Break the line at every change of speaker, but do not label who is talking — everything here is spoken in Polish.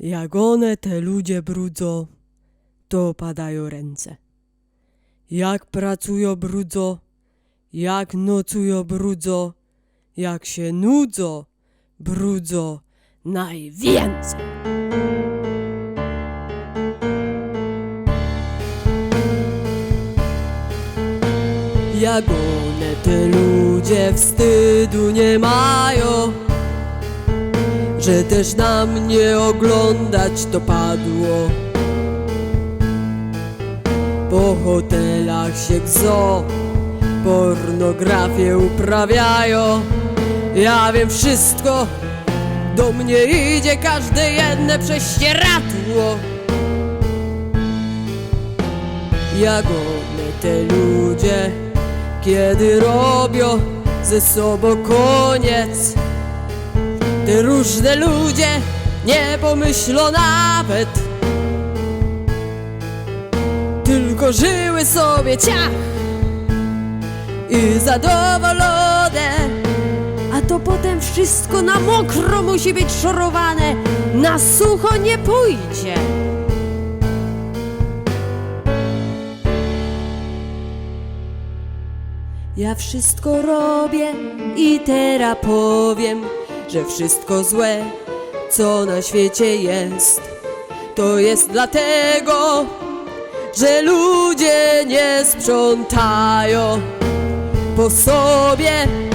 Jak one te ludzie brudzą, to opadają ręce. Jak pracują brudzą, jak nocują brudzą, jak się nudzą, brudzą najwięcej. Jak one te ludzie wstydu nie mają, że też na mnie oglądać to padło. Po hotelach się gzo, pornografię uprawiają. Ja wiem wszystko, do mnie idzie każde jedne prześcieradło. Jak one te ludzie, kiedy robią ze sobą koniec. Te różne ludzie nie pomyślą nawet Tylko żyły sobie ciach I zadowolone. A to potem wszystko na mokro musi być szorowane Na sucho nie pójdzie. Ja wszystko robię i teraz powiem, że wszystko złe, co na świecie jest, to jest dlatego, że ludzie nie sprzątają po sobie